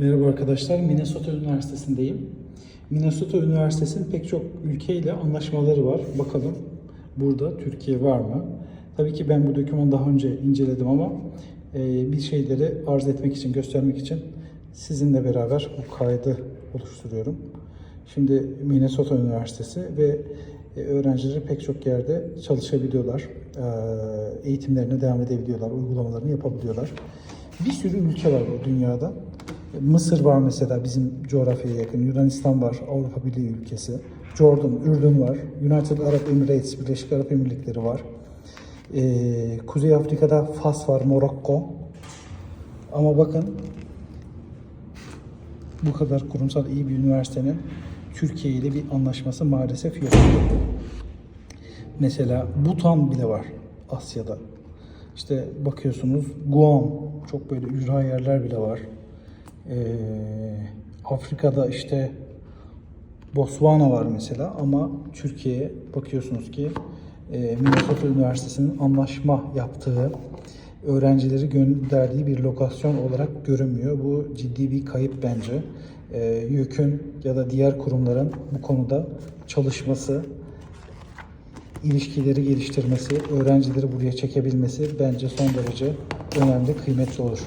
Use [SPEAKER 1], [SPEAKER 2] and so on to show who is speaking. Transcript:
[SPEAKER 1] Merhaba arkadaşlar, Minnesota Üniversitesi'ndeyim. Minnesota Üniversitesi'nin pek çok ülkeyle anlaşmaları var. Bakalım burada Türkiye var mı? Tabii ki ben bu dokümanı daha önce inceledim ama e, bir şeyleri arz etmek için, göstermek için sizinle beraber bu kaydı oluşturuyorum. Şimdi Minnesota Üniversitesi ve e, öğrencileri pek çok yerde çalışabiliyorlar. E, Eğitimlerine devam edebiliyorlar, uygulamalarını yapabiliyorlar. Bir sürü ülke var bu dünyada. Mısır var mesela bizim coğrafyaya yakın. Yunanistan var, Avrupa Birliği ülkesi. Jordan, Ürdün var. United Arab Emirates, Birleşik Arap Emirlikleri var. Ee, Kuzey Afrika'da Fas var, Morokko. Ama bakın bu kadar kurumsal iyi bir üniversitenin Türkiye ile bir anlaşması maalesef yok. Mesela Bhutan bile var Asya'da. İşte bakıyorsunuz Guam çok böyle ücra yerler bile var. Ee, Afrika'da işte Botswana var mesela ama Türkiye'ye bakıyorsunuz ki e, Minnesota Üniversitesi'nin anlaşma yaptığı öğrencileri gönderdiği bir lokasyon olarak görünmüyor. Bu ciddi bir kayıp bence. E, YÖK'ün ya da diğer kurumların bu konuda çalışması, ilişkileri geliştirmesi, öğrencileri buraya çekebilmesi bence son derece önemli, kıymetli olur.